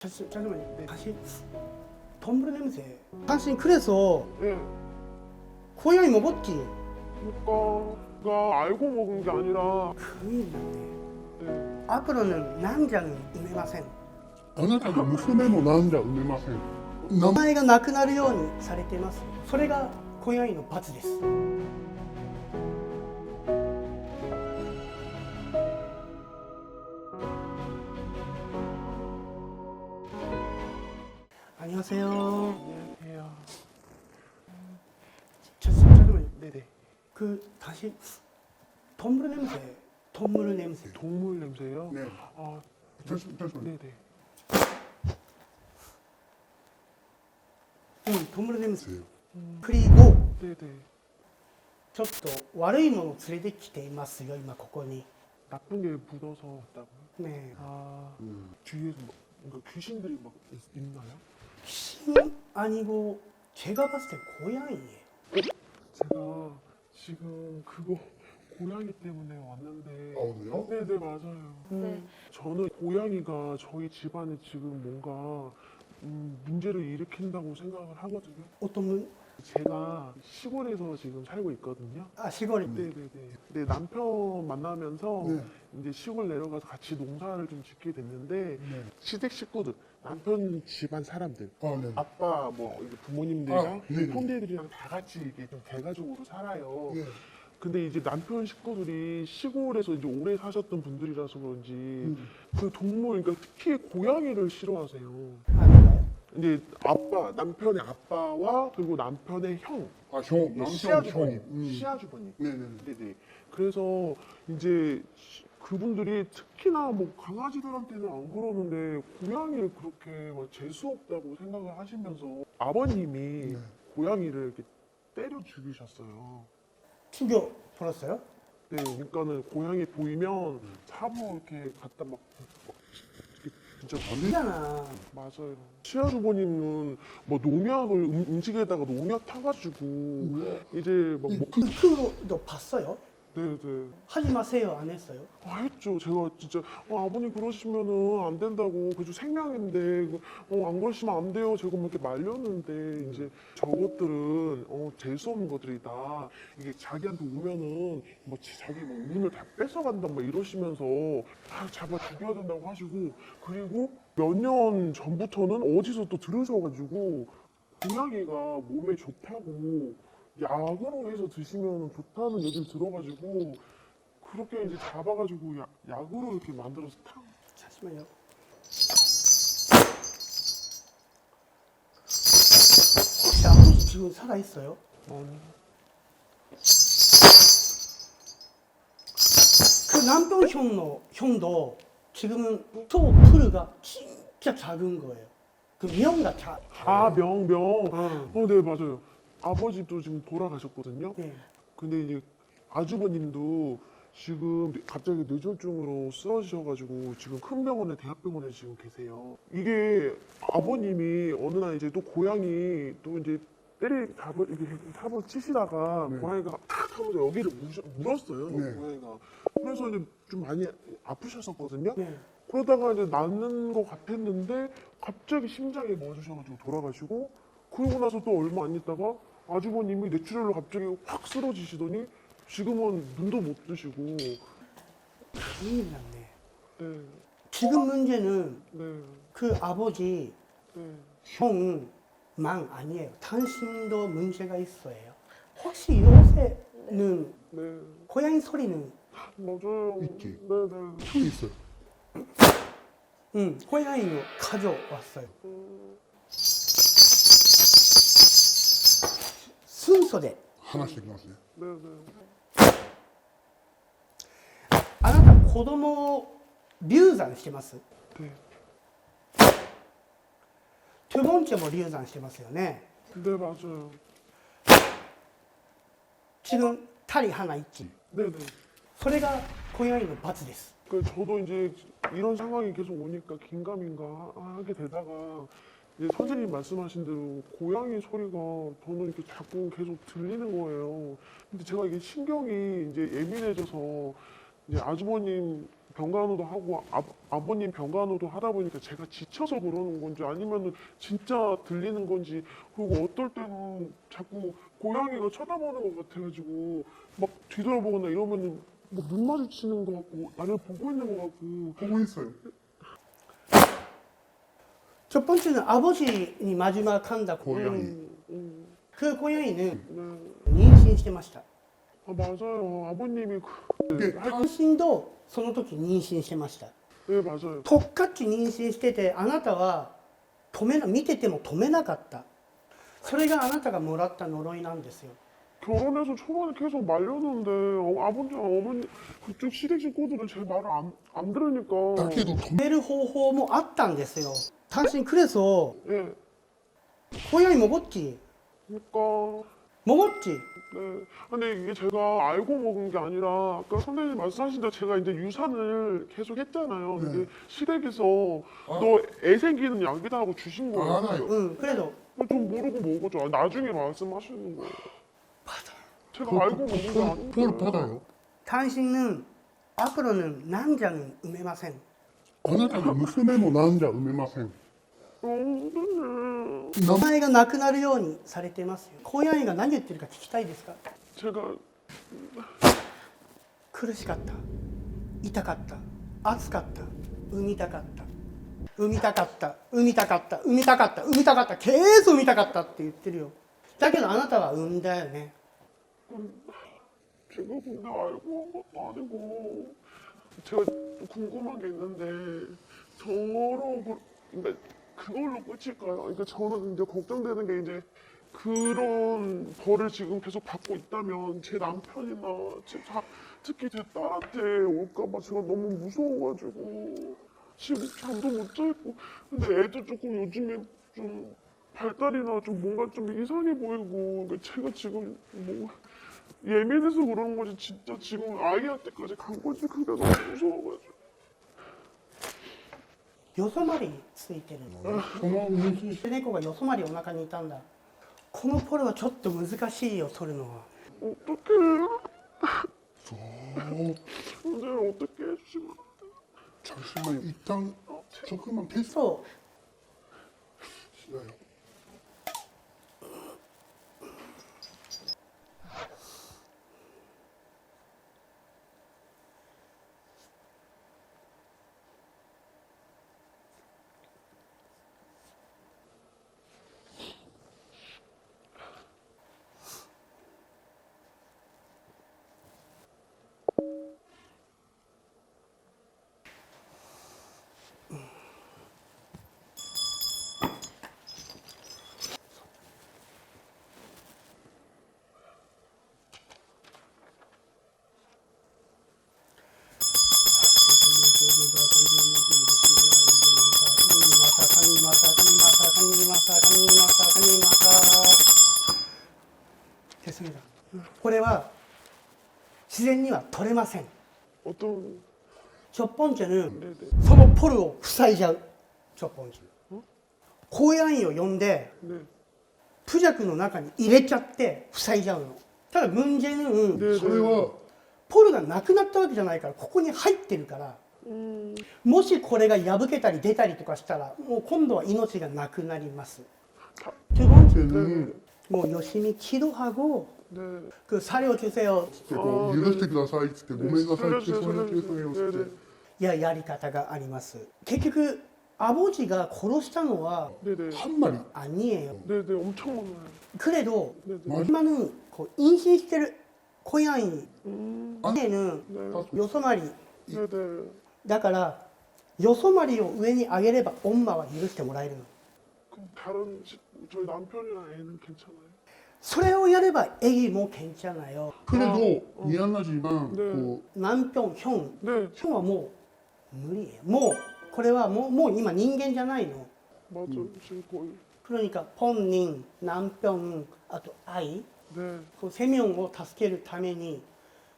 잠시, 잠시만요. 네, 다시 덤블 냄새. 당신 그래서 예. 고양이 먹었지? 그러니까 가 알고 먹은 게 아니라 큰일 났네. 네. 앞으로는 남자는 의미마센. あなたの娘もなんじゃ産めません名名前がなくなるようにされています。それが고양이의罰です。 안녕하세요. 안녕하세요. 자, 잠깐만요. 네네. 그 다시 동물 냄새, 동물 냄새. 동물 냄새요? 네. 아, 잠시- 잠시만요. 네네. 응, 동물 냄새. 生 그리고 네네. ちょっと悪いものを連れてきていますよ、今ここに。 나쁜 게 묻어서 왔다고요? 네. 아, 음. 뒤에서 막 뭔가 귀신들이 막 있, 있나요? 신 아니고 제가 봤을 때 고양이에요. 제가 지금 그거 고양이 때문에 왔는데 아, 오늘요? 네네 맞아요. 음, 저는 고양이가 저희 집안에 지금 뭔가 음, 문제를 일으킨다고 생각을 하거든요. 어떤 분? 제가 시골에서 지금 살고 있거든요. 아 시골. 네네네. 네 남편 만나면서 네. 이제 시골 내려가서 같이 농사를 좀 짓게 됐는데 네. 시댁 식구들, 남편 집안 사람들, 아, 네. 아빠 뭐 이제 부모님들이랑 아. 형제들이랑 다 같이 이게 좀 대가족으로 살아요. 네. 근데 이제 남편 식구들이 시골에서 이제 오래 사셨던 분들이라서 그런지 음. 그 동물, 그러니까 특히 고양이를 싫어하세요. 아닌가요? 이제 아빠, 남편의 아빠와 그리고 남편의 형, 아, 형, 남편 시아주버님, 형. 음. 시아주버님. 네네. 네네. 그래서 이제 시- 그분들이 특히나 뭐 강아지들한테는 안 그러는데 고양이를 그렇게 막 재수 없다고 생각을 하시면서 아버님이 네. 고양이를 이렇게 때려 죽이셨어요. 충격 벌었어요? 네, 그러니까는 고양이 보이면 사부 이렇게 갖다 막, 진짜 아니잖아. 맞아요. 시아주버님은 뭐 농약을 음, 음식에다가 농약 타가지고 이제 막 먹, 그 그도 봤어요? 네네. 하지 마세요. 안 했어요? 아, 했죠. 제가 진짜 어, 아버님 그러시면은 안 된다고 그래도 생명인데 어, 안 그러시면 안 돼요. 제가 막 이렇게 말렸는데 이제 저것들은 어, 재수 없는 것들이다. 이게 자기한테 오면은 뭐 지- 자기 뭐 운을 다 뺏어간다 막 이러시면서 아, 잡아 죽여야 된다고 하시고 그리고 몇 년 전부터는 어디서 또 들으셔가지고 고양이가 몸에 좋다고 약으로 해서 드시면 좋다는 얘기를 들어가지고 그렇게 이제 잡아가지고 약, 약으로 이렇게 만들어서 탕. 잠시만요. 혹시 아버지 지금 살아 있어요? 아니, 그 남편 형도 형도 지금은 또 풀가 진짜 작은 거예요. 그 자. 아, 명, 명. 어. 어, 네, 맞아요. 아버지도 지금 돌아가셨거든요. 네. 근데 이제 아주버님도 지금 갑자기 뇌졸중으로 쓰러지셔가지고 지금 큰 병원에 대학병원에 지금 계세요. 이게 아버님이 어느 날 이제 또 고양이 또 이제 때리 잡을 이렇게 잡을 치시다가 네. 고양이가 탁 하면서 여기를 무셔, 물었어요. 네. 고양이가. 그래서 이제 좀 많이 아프셨었거든요. 네. 그러다가 이제 낫는 것 같았는데 갑자기 심장이 멎으셔가지고 돌아가시고 그러고 나서 또 얼마 안 있다가 아주버님이 뇌출혈로 갑자기 확 쓰러지시더니 지금은 눈도 못 뜨시고 큰일 났네. 네, 지금 문제는 네, 그 아버지 네. 형만 아니에요. 당신도 문제가 있어요. 혹시 요새는 네, 고양이 소리는 맞아요. 있지. 네, 네. 형 있어요. 응, 고양이를 가져왔어요. 순 서대. 하나씩 나세요. 네, 네. あなた子供を流産してます 네. 두 번째 뭐流産してますよね 네, 맞아요. 지금 탈이 하나 있지 네, 네. それが고양이의罰です 그 저도 이제 이런 상황이 계속 오니까 긴가민가 하게 되다가 이제 선생님 말씀하신 대로 고양이 소리가 저는 이렇게 자꾸 계속 들리는 거예요. 근데 제가 이게 신경이 이제 예민해져서 이제 아주버님 병간호도 하고 아, 아버님 병간호도 하다 보니까 제가 지쳐서 그러는 건지 아니면은 진짜 들리는 건지 그리고 어떨 때는 자꾸 고양이가 쳐다보는 것 같아가지고 막 뒤돌아보거나 이러면은 뭐눈 마주치는 것 같고 나를 보고 있는 것 같고 보고 있어요. 첫 번째는 아버지니 마지막 간다. 고양이. 음, 음, 그 고양이는 네.妊娠してました。 아 맞아요 아버님이 그, 이게 単身とその時妊娠してました。 네 맞아요 特化地妊娠しててあなたは止めな見てても止めなかったそれがあなたがもらった呪いなんですよ 결혼해서 초반에 계속 말렸는데 어, 아버지 어머니 그쪽 시댁 식구들은 제 말을 안, 안 들으니까 だけど止止める方法もあったんですよ 당신 그래서 응. 고양이 먹었지? 그니까 먹었지? 네. 근데 이게 제가 알고 먹은 게 아니라 아까 선배님 말씀하신 대로 제가 이제 유산을 계속 했잖아요. 네. 근데 시댁에서 어? 너애 생기는 약이다 하고 주신 아, 거예요. 아, 나응 그래서 어, 좀 모르고 먹었죠. 아, 나중에 말씀하시는 거예요. 받아 제가 알고 먹은 게 아닌데. 그걸 받아요. 당신은 앞으로는 난장은 음해마생 あなたの娘もなんじゃ産めません。名前がなくなるようにされてますよ。高野院が何言ってるか聞きたいですか？違う苦しかった。痛かった。暑かった。産みたかった。産みたかった。産みたかった。産みたかった。産みたかった。ケース産みたかったって言ってるよ。だけどあなたは産んだよね。違うん。だよあれも 제가 좀 궁금한 게 있는데 저로 그- 그러니까 그걸로 끝일까요? 그러니까 저는 이제 걱정되는 게 이제 그런 벌을 지금 계속 받고 있다면 제 남편이나 제 자, 특히 제 딸한테 올까봐 제가 너무 무서워가지고 지금 잠도 못 자고 근데 애도 조금 요즘에 좀 발달이나 좀 뭔가 좀 이상해 보이고 그러니까 제가 지금 뭐 예민해서 그러는 거지 진짜 지금 아이한테까지 간 건지 그게 너무 무서워가지고 よそまりについてるのその妊娠しで猫がよそまりお腹にいたんだこのポロはちょっと難しいよ取るのは 어떡해 そう 근데 어떻게 해주시면 잠시만요. 일단 조금만 테스트 そう 시 れは自然には取れません。ちょっぽんちゅぬそのポルを塞いじゃう。ちょっぽんちゅぬ公安員を呼んでプジャクの中に入れちゃって塞いじゃうの。ただムン・ジェヌンそれはポルがなくなったわけじゃないからここに入ってるからもしこれが破けたり出たりとかしたらもう今度は命がなくなります。もうよしみきどはご 히 기도하고 네 그 살려주세요 結構許してくださいっつってごめんなさいってそういう経験をし 네네 ていややり方があります結局アボジが殺したのは 네네 한 마리 아니에요 네네 엄청 많아요 그래도 네네 맞-今のこう妊娠してる小ヤン 음, 얘는 네よそまり 네네 だからよそまりを上に上げれば엄마は許してもらえるの 그럼 다른 시, 저희 남편이랑 애는 괜찮아요? それをやれば애기も괜찮아요 그래도 미안하지만 네. 그 남편 형 네 형はもう無理よもうこれはもうもう今人間じゃないの 맞아 지금 거의 그러니까 본인 남편あと愛 네 こうセミョンを助けるために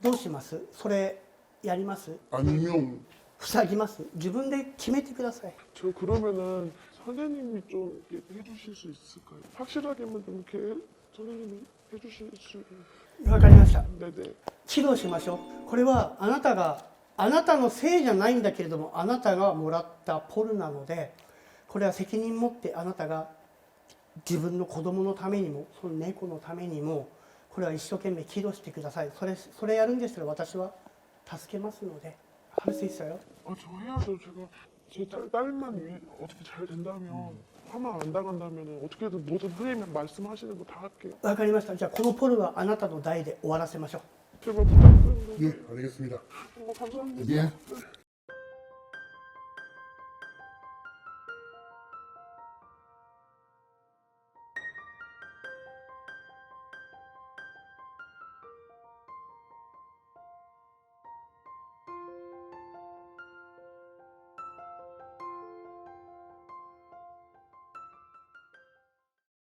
どうしますそれやります 아니면 塞ぎます自分で決めてください 저 그러면은 선생님이 좀 이렇게 해주실 수 있을까요? 확실하게만 좀 이렇게 선생님이 해주실 수 わかりました 네네 指導しましょうこれはあなたが あなたのせいじゃないんだけれどもあなたがもらったポルなのでこれは責任持ってあなたが自分の子供のためにもその猫のためにもこれは一生懸命起動してくださいそれそれやるんでしたら私は助けますので할 수 있어요? 아, 저 해야죠. 제가 제 딸, 딸만 위, 어떻게 잘 된다면 화만 안 당한다면 어떻게든 뭐든 선생님 말씀하시는 거 다 할게요. わかりましたじゃあこのポルはあなたの代で終わらせましょう 제발 부탁드립니다. 예, 알겠습니다. 어, 감사합니다. 예.